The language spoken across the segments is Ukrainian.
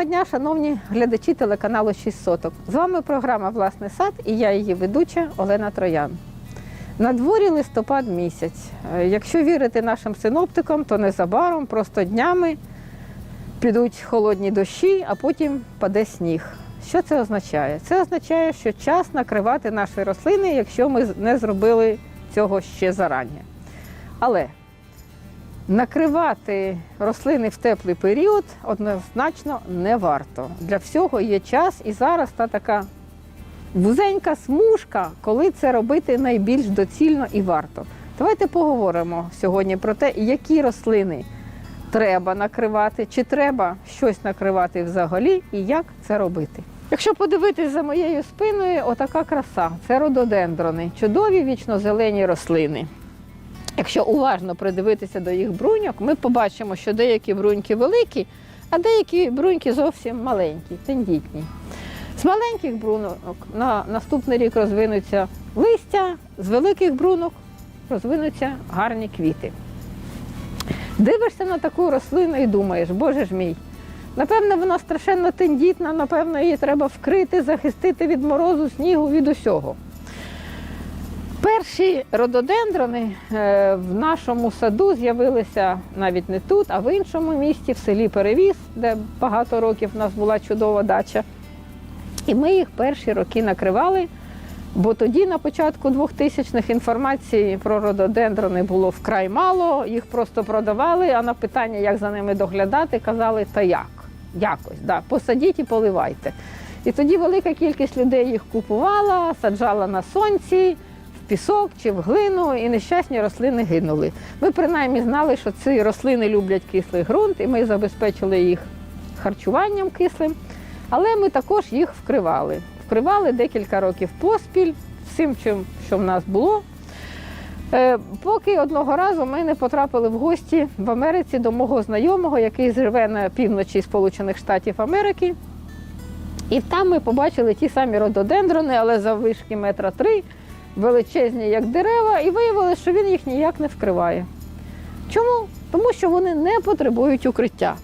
Доброго дня, шановні глядачі телеканалу 6 соток. З вами програма Власний сад і я її ведуча Олена Троян. На дворі листопад місяць. Е, Якщо вірити нашим синоптикам, то незабаром, просто днями підуть холодні дощі, а потім паде сніг. Що це означає? Це означає, що час накривати наші рослини, якщо ми не зробили цього ще зарані. Але Накривати рослини в теплий період однозначно не варто. Для всього є час і зараз та така вузенька смужка, коли це робити найбільш доцільно і варто. Давайте поговоримо сьогодні про те, які рослини треба накривати, чи треба щось накривати взагалі і як це робити. Якщо подивитись за моєю спиною, отака краса це рододендрони, чудові вічно-зелені рослини. Якщо уважно придивитися до їх бруньок, ми побачимо, що деякі бруньки великі, а деякі бруньки зовсім маленькі, тендітні. З маленьких брунок на наступний рік розвинуться листя, з великих брунок розвинуться гарні квіти. Дивишся на таку рослину і думаєш, боже ж мій, напевно, вона страшенно тендітна, напевно, її треба вкрити, захистити від морозу, снігу, від усього. Перші рододендрони е, в нашому саду з'явилися навіть не тут, а в іншому місті, в селі Перевіз, де багато років в нас була чудова дача. І ми їх перші роки накривали, бо тоді, на початку 2000-х, інформації про рододендрони було вкрай мало, їх просто продавали, а на питання, як за ними доглядати, казали, та як? Якось, да, посадіть і поливайте. І тоді велика кількість людей їх купувала, саджала на сонці пісок чи в глину, і нещасні рослини гинули. Ми принаймні знали, що ці рослини люблять кислий ґрунт, і ми забезпечили їх харчуванням кислим, але ми також їх вкривали. Вкривали декілька років поспіль, всім, чим, що в нас було. Е, Поки одного разу ми не потрапили в гості в Америці до мого знайомого, який живе на півночі Сполучених Штатів Америки. І там ми побачили ті самі рододендрони, але за вишки метра три величезні, як дерева, і виявилося, що він їх ніяк не вкриває. Чому? Тому що вони не потребують укриття.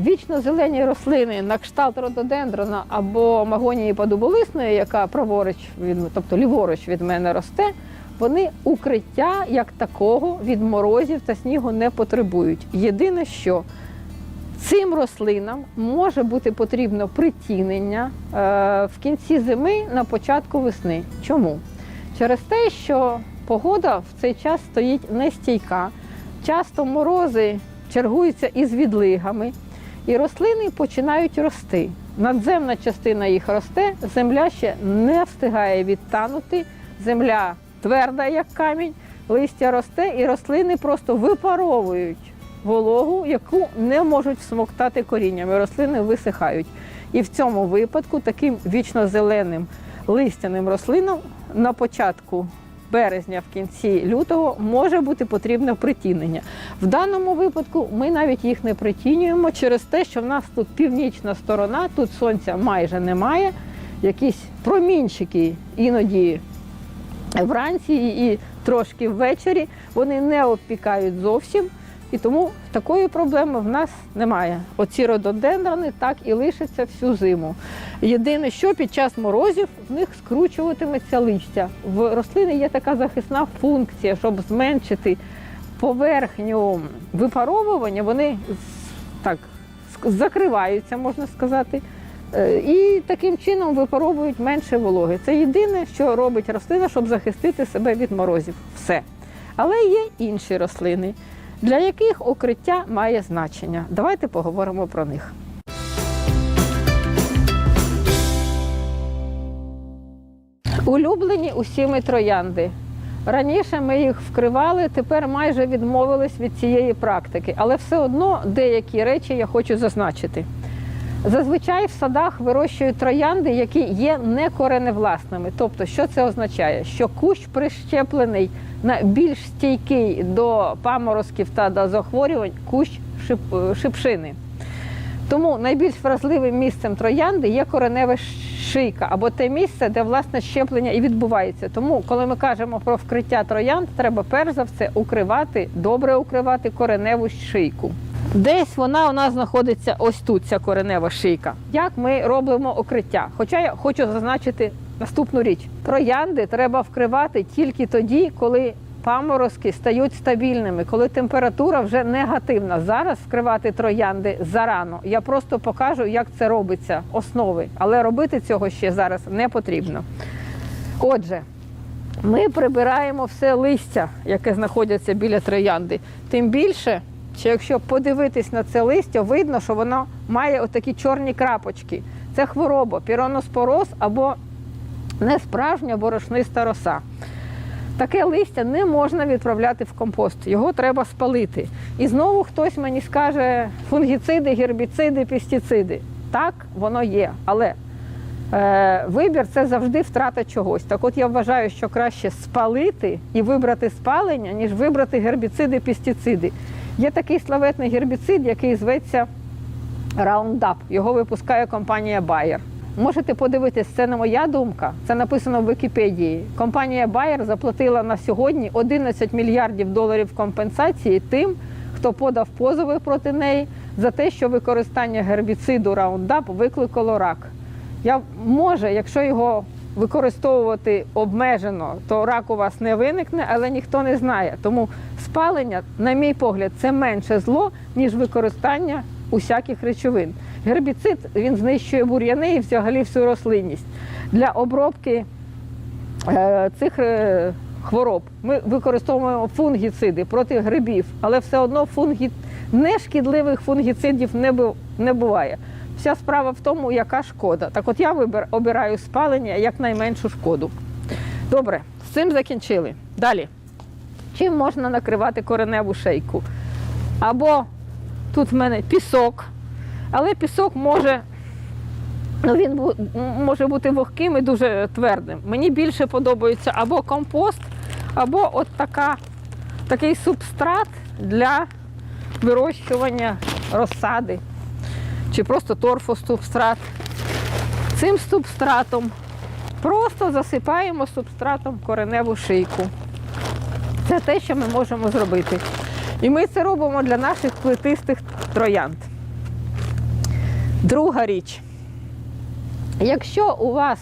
Вічно зелені рослини на кшталт рододендрона або магонії подуболисної, яка праворуч від, тобто ліворуч від мене росте, вони укриття як такого від морозів та снігу не потребують. Єдине, що цим рослинам може бути потрібно притінення е, в кінці зими на початку весни. Чому? Через те, що погода в цей час стоїть нестійка, часто морози чергуються із відлигами, і рослини починають рости. Надземна частина їх росте, земля ще не встигає відтанути, земля тверда, як камінь, листя росте, і рослини просто випаровують вологу, яку не можуть всмоктати коріннями. Рослини висихають. І в цьому випадку таким вічно-зеленим листяним рослинам на початку березня, в кінці лютого може бути потрібне притінення. В даному випадку ми навіть їх не притінюємо через те, що в нас тут північна сторона, тут сонця майже немає. Якісь промінчики іноді вранці і трошки ввечері вони не обпікають зовсім. І тому такої проблеми в нас немає. Оці рододендрони так і лишаться всю зиму. Єдине, що під час морозів в них скручуватиметься листя. В рослини є така захисна функція, щоб зменшити поверхню випаровування, вони так закриваються, можна сказати. Е, І таким чином випаровують менше вологи. Це єдине, що робить рослина, щоб захистити себе від морозів. Все. Але є інші рослини для яких укриття має значення. Давайте поговоримо про них. Улюблені усіми троянди. Раніше ми їх вкривали, тепер майже відмовились від цієї практики, але все одно деякі речі я хочу зазначити. Зазвичай в садах вирощують троянди, які є некореневласними. Тобто, що це означає? Що кущ прищеплений на більш стійкий до паморозків та до захворювань кущ шипшини. Тому найбільш вразливим місцем троянди є коренева шийка або те місце, де власне щеплення і відбувається. Тому, коли ми кажемо про вкриття троянд, треба перш за все укривати, добре укривати кореневу шийку. Десь вона у нас знаходиться ось тут, ця коренева шийка. Як ми робимо укриття? Хоча я хочу зазначити наступну річ: троянди треба вкривати тільки тоді, коли паморозки стають стабільними, коли температура вже негативна. Зараз вкривати троянди зарано. Я просто покажу, як це робиться, основи, але робити цього ще зараз не потрібно. Отже, ми прибираємо все листя, яке знаходиться біля троянди. Тим більше, що якщо подивитись на це листя, видно, що воно має отакі чорні крапочки. Це хвороба, піроноспороз або несправжня борошниста роса. Таке листя не можна відправляти в компост, його треба спалити. І знову хтось мені скаже фунгіциди, гербіциди, пестициди. Так, воно є, але Е, Вибір це завжди втрата чогось. Так от я вважаю, що краще спалити і вибрати спалення, ніж вибрати гербіциди, пестициди. Є такий славетний гербіцид, який зветься Roundup. Його випускає компанія Bayer. Можете подивитись, це не моя думка, це написано в Вікіпедії. Компанія Bayer заплатила на сьогодні 11 мільярдів доларів компенсації тим, хто подав позови проти неї за те, що використання гербіциду Roundup викликало рак. Я може, якщо його використовувати обмежено, то рак у вас не виникне, але ніхто не знає. Тому спалення, на мій погляд, це менше зло, ніж використання усяких речовин. Гербіцид він знищує бур'яни і взагалі всю рослинність. Для обробки е, цих е, хвороб ми використовуємо фунгіциди проти грибів, але все одно фунгі... нешкідливих фунгіцидів не, бу... не буває. Вся справа в тому, яка шкода. Так от я вибир, обираю спалення як найменшу шкоду. Добре, з цим закінчили. Далі. Чим можна накривати кореневу шейку? Або тут в мене пісок, але пісок може, ну, він може бути вогким і дуже твердим. Мені більше подобається або компост, або от така, такий субстрат для вирощування розсади чи просто торфосубстрат. Цим субстратом просто засипаємо субстратом кореневу шийку. Це те, що ми можемо зробити. І ми це робимо для наших плетистих троянд. Друга річ. Якщо у вас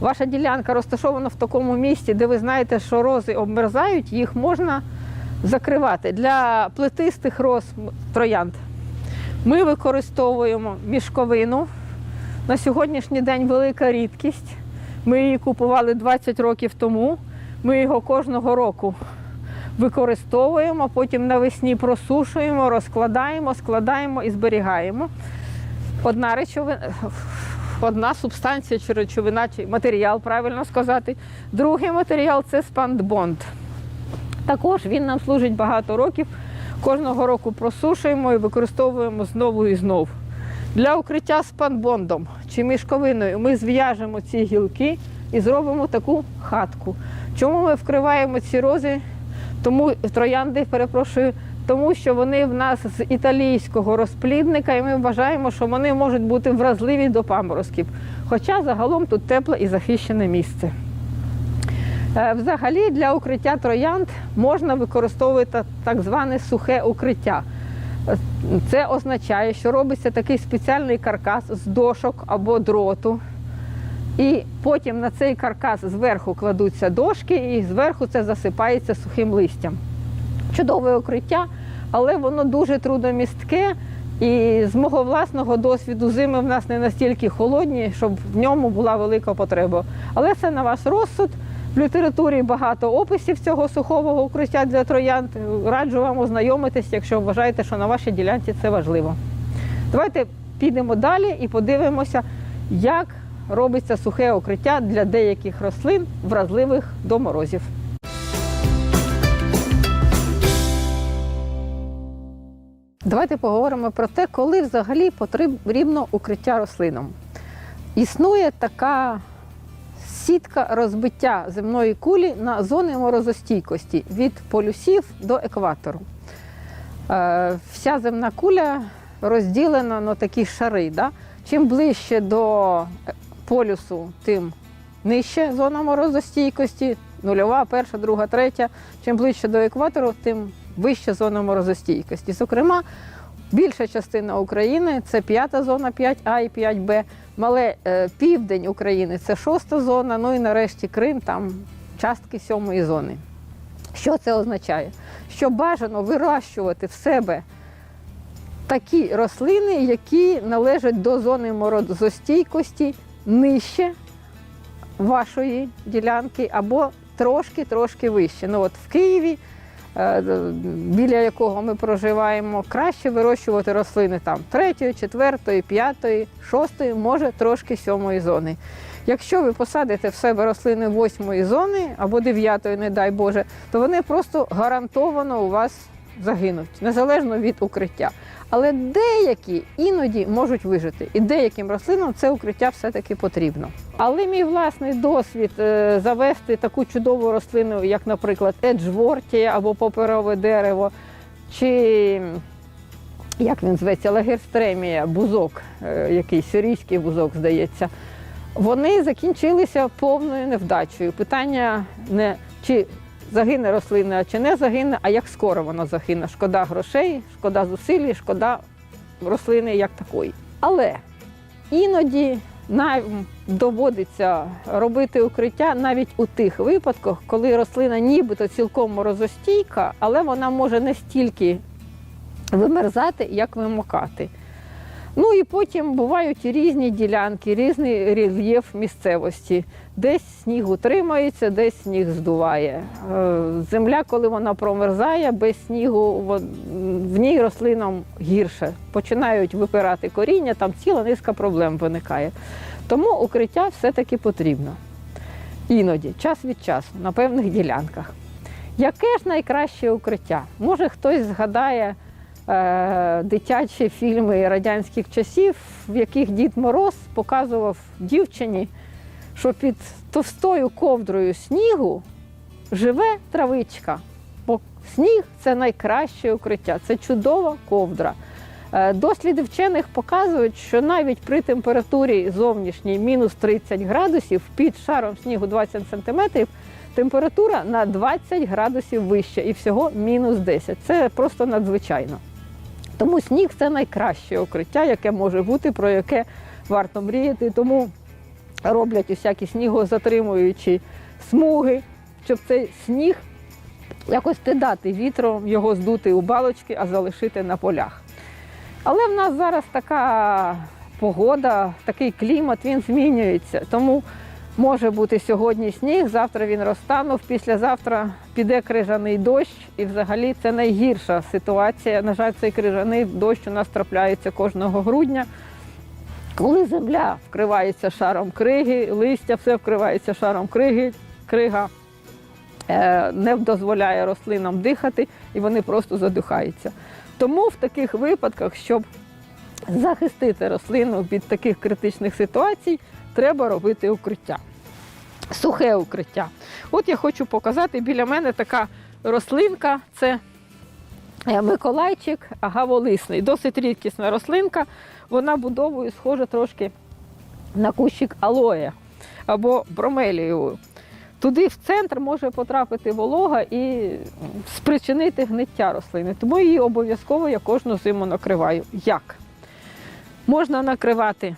ваша ділянка розташована в такому місці, де ви знаєте, що рози обмерзають, їх можна закривати. Для плетистих роз троянд ми використовуємо мішковину. На сьогоднішній день велика рідкість. Ми її купували 20 років тому. Ми його кожного року використовуємо, потім навесні просушуємо, розкладаємо, складаємо і зберігаємо. Одна речовина, одна субстанція чи речовина, чи матеріал, правильно сказати. Другий матеріал це спандбонд. Також він нам служить багато років. Кожного року просушуємо і використовуємо знову і знову. Для укриття спанбондом чи мішковиною ми зв'яжемо ці гілки і зробимо таку хатку. Чому ми вкриваємо ці рози? Тому троянди, перепрошую, тому що вони в нас з італійського розплідника, і ми вважаємо, що вони можуть бути вразливі до паморозків. Хоча загалом тут тепле і захищене місце. Е, Взагалі для укриття троянд можна використовувати так зване сухе укриття. Це означає, що робиться такий спеціальний каркас з дошок або дроту. І потім на цей каркас зверху кладуться дошки, і зверху це засипається сухим листям. Чудове укриття, але воно дуже трудомістке. І з мого власного досвіду зими в нас не настільки холодні, щоб в ньому була велика потреба. Але це на ваш розсуд. В літературі багато описів цього сухого укриття для троянд. Раджу вам ознайомитись, якщо вважаєте, що на вашій ділянці це важливо. Давайте підемо далі і подивимося, як робиться сухе укриття для деяких рослин, вразливих до морозів. Давайте поговоримо про те, коли взагалі потрібно укриття рослинам. Існує така сітка розбиття земної кулі на зони морозостійкості від полюсів до екватору. Е, Вся земна куля розділена на такі шари. Да? Чим ближче до полюсу, тим нижче зона морозостійкості, нульова, перша, друга, третя. Чим ближче до екватору, тим вища зона морозостійкості. Зокрема, Більша частина України це п'ята зона 5А і 5Б. Мале е, південь України це шоста зона. Ну і нарешті Крим, там частки сьомої зони. Що це означає? Що бажано вирощувати в себе такі рослини, які належать до зони морозостійкості нижче вашої ділянки або трошки-трошки вище. Ну от в Києві, біля якого ми проживаємо, краще вирощувати рослини там третьої, четвертої, п'ятої, шостої, може трошки сьомої зони. Якщо ви посадите в себе рослини восьмої зони або дев'ятої, не дай Боже, то вони просто гарантовано у вас загинуть, незалежно від укриття. Але деякі іноді можуть вижити, і деяким рослинам це укриття все-таки потрібно. Але мій власний досвід е, завести таку чудову рослину, як, наприклад, еджвортія або паперове дерево, чи як він зветься, лагерстремія, бузок, е, якийсь сирійський бузок, здається. Вони закінчилися повною невдачею. Питання не чи загине рослина, чи не загине, а як скоро вона загине. Шкода грошей, шкода зусиль, шкода рослини як такої. Але іноді нам доводиться робити укриття навіть у тих випадках, коли рослина нібито цілком морозостійка, але вона може не стільки вимерзати, як вимокати. Ну і потім бувають різні ділянки, різний рельєф місцевості. Десь сніг утримується, десь сніг здуває. Е, Земля, коли вона промерзає, без снігу в ній рослинам гірше. Починають випирати коріння, там ціла низка проблем виникає. Тому укриття все-таки потрібно. Іноді, час від часу, на певних ділянках. Яке ж найкраще укриття? Може хтось згадає дитячі фільми радянських часів, в яких Дід Мороз показував дівчині, що під товстою ковдрою снігу живе травичка. Бо сніг це найкраще укриття, це чудова ковдра. Е, Досліди вчених показують, що навіть при температурі зовнішній мінус 30 градусів під шаром снігу 20 сантиметрів температура на 20 градусів вища і всього мінус 10. Це просто надзвичайно. Тому сніг це найкраще укриття, яке може бути, про яке варто мріяти. Тому роблять усякі снігозатримуючі смуги, щоб цей сніг якось не вітром, його здути у балочки, а залишити на полях. Але в нас зараз така погода, такий клімат, він змінюється. Тому може бути сьогодні сніг, завтра він розтанув, післязавтра піде крижаний дощ, і взагалі це найгірша ситуація. На жаль, цей крижаний дощ у нас трапляється кожного грудня. Коли земля вкривається шаром криги, листя все вкривається шаром криги, крига е, не дозволяє рослинам дихати, і вони просто задихаються. Тому в таких випадках, щоб захистити рослину від таких критичних ситуацій, треба робити укриття. Сухе укриття. От я хочу показати біля мене така рослинка. Це е, Миколайчик агаволисний. Досить рідкісна рослинка. Вона будовою схожа трошки на кущик алоє або бромелію. Туди в центр може потрапити волога і спричинити гниття рослини. Тому її обов'язково я кожну зиму накриваю. Як? Можна накривати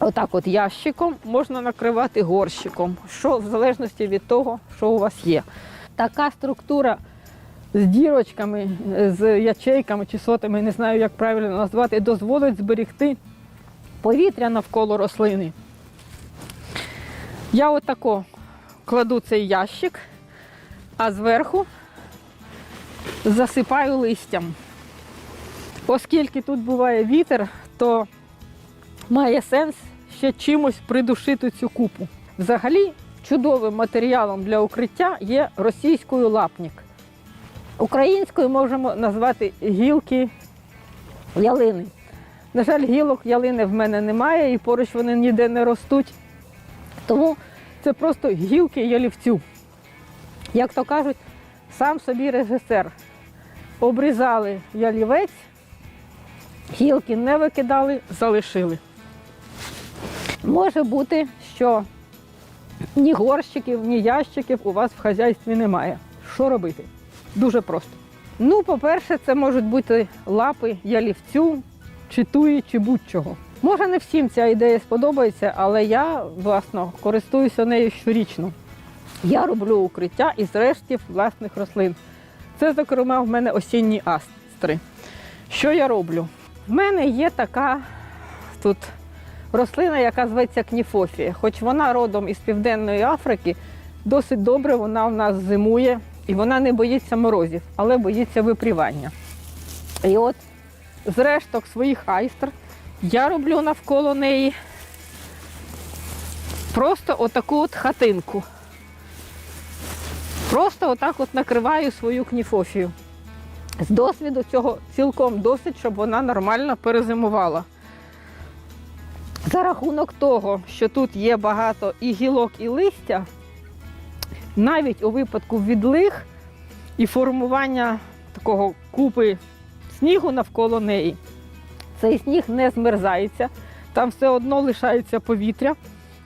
отак от ящиком, можна накривати горщиком, що в залежності від того, що у вас є. Така структура з дірочками, з ячейками чи сотами, не знаю, як правильно назвати, дозволить зберегти повітря навколо рослини. Я отако кладу цей ящик, а зверху засипаю листям. Оскільки тут буває вітер, то має сенс ще чимось придушити цю купу. Взагалі, чудовим матеріалом для укриття є російською лапник. Українською можемо назвати гілки ялини. На жаль, гілок ялини в мене немає і поруч вони ніде не ростуть. Тому це просто гілки ялівцю. Як то кажуть, сам собі режисер. Обрізали ялівець, гілки не викидали, залишили. Може бути, що ні горщиків, ні ящиків у вас в хазяйстві немає. Що робити? Дуже просто. Ну, по-перше, це можуть бути лапи ялівцю, чи туї, чи будь-чого. Може, не всім ця ідея сподобається, але я, власно, користуюся нею щорічно. Я роблю укриття із рештів власних рослин. Це, зокрема, в мене осінні астри. Що я роблю? В мене є така тут рослина, яка зветься кніфофія. Хоч вона родом із Південної Африки, досить добре вона в нас зимує і вона не боїться морозів, але боїться випрівання. І от з решток своїх айстр я роблю навколо неї просто отаку от хатинку. Просто отак от накриваю свою кніфофію. З досвіду цього цілком досить, щоб вона нормально перезимувала. За рахунок того, що тут є багато і гілок, і листя, навіть у випадку відлиг і формування такого купи снігу навколо неї, цей сніг не змерзається, там все одно лишається повітря,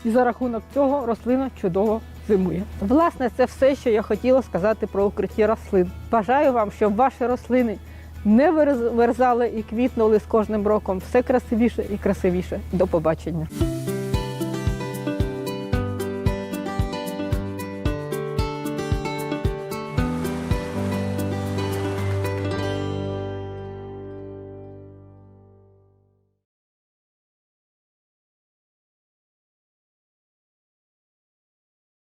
і за рахунок цього рослина чудово зимує. Власне, це все, що я хотіла сказати про укриття рослин. Бажаю вам, щоб ваші рослини не вирз- вирзали і квітнули з кожним роком все красивіше і красивіше. До побачення.